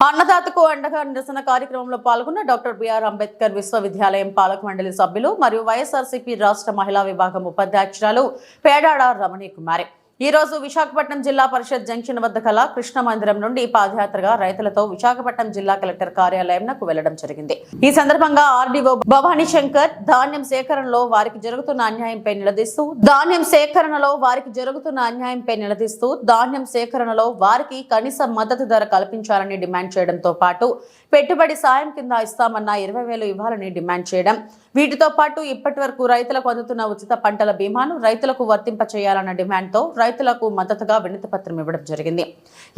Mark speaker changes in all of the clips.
Speaker 1: అన్నదాతకు అండగా నిరసన కార్యక్రమంలో పాల్గొన్న డాక్టర్ బిఆర్ అంబేద్కర్ విశ్వవిద్యాలయం పాలక మండలి సభ్యులు మరియు వైఎస్ఆర్సీపీ రాష్ట్ర మహిళా విభాగం ఉపాధ్యక్షురాలు పేడాడ రమణి కుమారి ఈ రోజు విశాఖపట్నం జిల్లా పరిషత్ జంక్షన్ వద్ద కల కృష్ణ మందిరం నుండి పాదయాత్రగా రైతులతో విశాఖపట్నం జిల్లా కలెక్టర్ కార్యాలయంకు వెళ్ళడం జరిగింది. ఈ సందర్భంగా ఆర్డీఓ భవానీ శంకర్ ధాన్యం సేకరణలో వారికి జరుగుతున్న అన్యాయంపై నిలదీస్తూ ధాన్యం సేకరణలో వారికి జరుగుతున్న అన్యాయంపై నిలదీస్తూ ధాన్యం సేకరణలో వారికి కనీస మద్దతు ధర కల్పించాలని డిమాండ్ చేయడంతో పాటు పెట్టుబడి సాయం కింద ఇస్తామన్న ఇరవై వేలు ఇవ్వాలని డిమాండ్ చేయడం వీటితో పాటు ఇప్పటి వరకు రైతులకు అందుతున్న ఉచిత పంటల బీమాను రైతులకు వర్తింపచేయాలన్న డిమాండ్తో రైతులకు మద్దతుగా వినతి పత్రం ఇవ్వడం జరిగింది.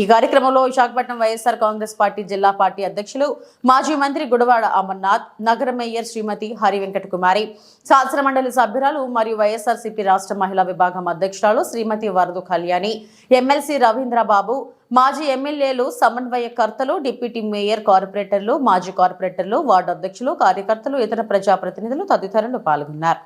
Speaker 1: ఈ కార్యక్రమంలో విశాఖపట్నం వైఎస్ఆర్ కాంగ్రెస్ పార్టీ జిల్లా పార్టీ అధ్యక్షులు మాజీ మంత్రి గుడవాడ అమర్నాథ్ నగర మేయర్ శ్రీమతి హరి వెంకట కుమారి శాసనమండలి సభ్యురాలు మరియు వైఎస్ఆర్సీపీ రాష్ట్ర మహిళా విభాగం అధ్యక్షురాలు శ్రీమతి వరదు కళ్యాణి ఎమ్మెల్సీ రవీంద్రబాబు మాజీ ఎమ్మెల్యేలు సమన్వయకర్తలు డిప్యూటీ మేయర్ కార్పొరేటర్లు మాజీ కార్పొరేటర్లు వార్డు అధ్యక్షులు కార్యకర్తలు ఇతర ప్రజాప్రతినిధులు తదితరులు పాల్గొన్నారు.